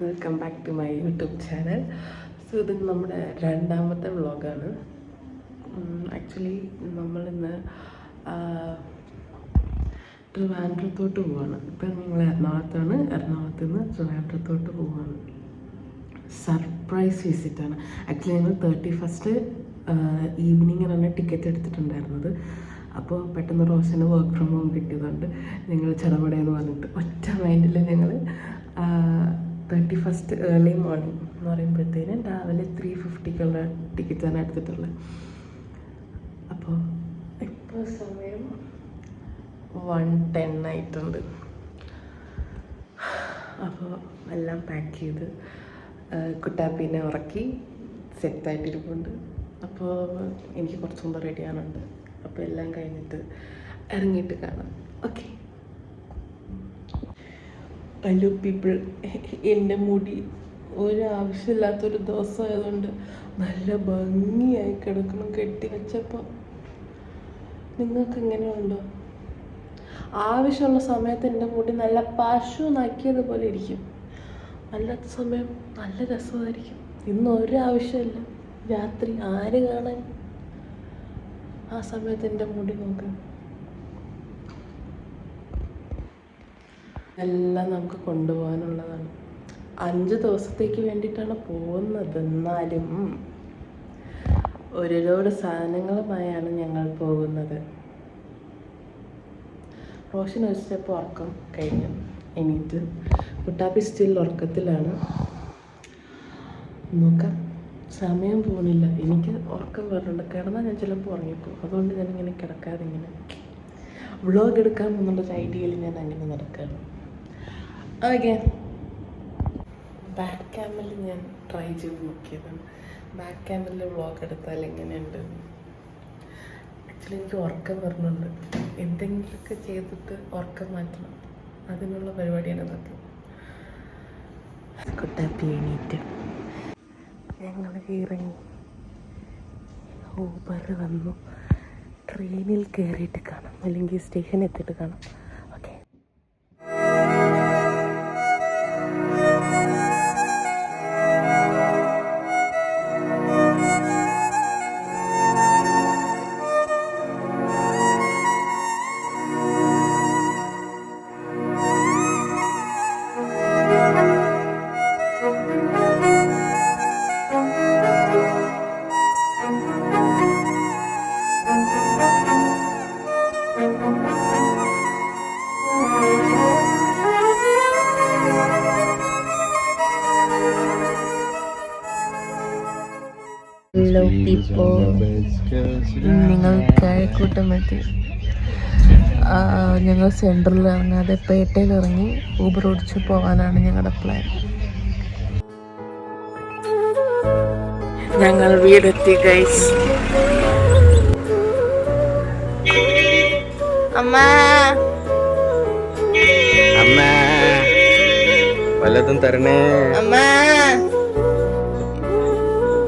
Welcome back to my YouTube channel so ഇത് നമ്മുടെ രണ്ടാമത്തെ വ്ളോഗാണ് ആക്ച്വലി നമ്മളിന്ന് ട്രിവാൻഡ്രത്തോട്ട് പോവാണ്. ഇപ്പം ഞങ്ങൾ എറണാകുളത്താണ്. എറണാകുളത്ത് നിന്ന് ട്രിവാൻഡ്രത്തോട്ട് പോവാണ്. സർപ്രൈസ് വിസിറ്റാണ് ആക്ച്വലി ഞങ്ങൾ തേർട്ടി ഫസ്റ്റ് ഈവനിങ്ങിനാണ് ടിക്കറ്റ് എടുത്തിട്ടുണ്ടായിരുന്നത്. അപ്പോൾ പെട്ടെന്ന് റോഷന് വർക്ക് ഫ്രം ഹോം കിട്ടിയതുകൊണ്ട് ഞങ്ങൾ ചെറുപടയെന്ന് പറഞ്ഞിട്ട് ഒറ്റ മൈൻഡിൽ ഞങ്ങൾ തേർട്ടി ഫസ്റ്റ് ഏർലി മോർണിംഗ് എന്ന് പറയുമ്പോഴത്തേനും രാവിലെ ത്രീ ഫിഫ്റ്റിക്കുള്ള ടിക്കറ്റാണ് എടുത്തിട്ടുള്ളത്. അപ്പോൾ ഇപ്പോൾ സമയം വൺ ടെൻ ആയിട്ടുണ്ട്. അപ്പോൾ എല്ലാം പാക്ക് ചെയ്ത് കുട്ടാപ്പീനെ ഉറക്കി സെറ്റായിട്ടിരിപ്പുണ്ട് അപ്പോൾ എനിക്ക് കുറച്ചും കൂടെ റെഡി ആവാനുണ്ട്. അപ്പോൾ എല്ലാം കഴിഞ്ഞിട്ട് ഇറങ്ങിയിട്ട് കാണാം. ഓക്കെ ഹലോ പീപ്പിൾ എന്റെ മുടി. ഒരു ആവശ്യമില്ലാത്തൊരു ദിവസം ആയതുകൊണ്ട് നല്ല ഭംഗിയായി കിടക്കണം കെട്ടി വെച്ചപ്പോൾ നിങ്ങൾക്ക് എങ്ങനെയുണ്ടോ ആവശ്യമുള്ള സമയത്ത് എന്റെ മുടി നല്ല പശു നക്കിയതുപോലെ ഇരിക്കും. അല്ലാത്ത സമയം നല്ല രസമായിരിക്കും. ഇന്ന് ഒരു ആവശ്യമില്ല രാത്രി ആര് കാണാൻ? ആ സമയത്ത് എന്റെ മുടി നോക്ക്. എല്ലാം നമുക്ക് കൊണ്ടുപോകാനുള്ളതാണ്. അഞ്ച് ദിവസത്തേക്ക് വേണ്ടിയിട്ടാണ് പോകുന്നത്. എന്നാലും ഒരു സാധനങ്ങളുമായാണ് ഞങ്ങൾ പോകുന്നത്. റോഷൻ ഒരു ഉറക്കം കഴിഞ്ഞു. എണീറ്റ് കുട്ടാപ്പി സ്റ്റിൽ ഉറക്കത്തിലാണ്. നോക്കാം. സമയം പോണില്ല. എനിക്ക് ഉറക്കം വരുന്നുണ്ട് കിടന്നാൽ ഞാൻ ചിലപ്പോൾ ഉറങ്ങിപ്പോകും. അതുകൊണ്ട് ഞാൻ ഇങ്ങനെ കിടക്കാതെ ഇങ്ങനെ വ്ളോഗ് എടുക്കാം എന്നുള്ളൊരു ഐഡിയയിൽ ഞാൻ അങ്ങനെ നടക്കുകയാണ് ഓക്കെ. ബാക്ക് ക്യാമറയിൽ ഞാൻ ട്രൈ ചെയ്ത് നോക്കിയതാണ് ബാക്ക് ക്യാമറയിൽ വ്ളോഗ് എടുത്താൽ എങ്ങനെയുണ്ട്? ആക്ച്വലി എനിക്ക് ഉറക്കം വരുന്നുണ്ട് എന്തെങ്കിലുമൊക്കെ ചെയ്തിട്ട് ഉറക്കം മാറ്റണം. അതിനുള്ള പരിപാടിയാണ് ഇതൊക്കെ. കുട്ടാപ്പി എണീറ്റ്. ഞങ്ങൾ ഇറങ്ങി. ഊബർ വന്നു. ട്രെയിനിൽ കയറിയിട്ട് കാണാം. അല്ലെങ്കിൽ സ്റ്റേഷനിൽ എത്തിയിട്ട് കാണാം. ഹലോ പീപ്പോ നിങ്ങൾ കഴക്കൂട്ടം എത്തി ആ, ഞങ്ങൾ സെൻട്രലിൽ ഇറങ്ങാതെ പേട്ടയിൽ ഇറങ്ങി ഊബർ ഓടിച്ച് പോകാനാണ് ഞങ്ങളുടെ പ്ലാൻ ഞങ്ങൾ വീടെത്തി ഗൈസ് അമ്മ. അമ്മ. വല്ലതും തരണേ. അമ്മ.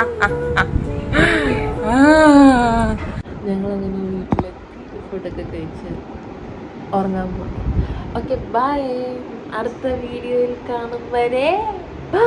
ഞങ്ങളങ്ങനെ വീട്ടിലെത്തി ഫുഡൊക്കെ കഴിച്ച് ഉറങ്ങാൻ പോകും ഓക്കെ ബൈ അടുത്ത വീഡിയോയിൽ കാണും വരെ. ബൈ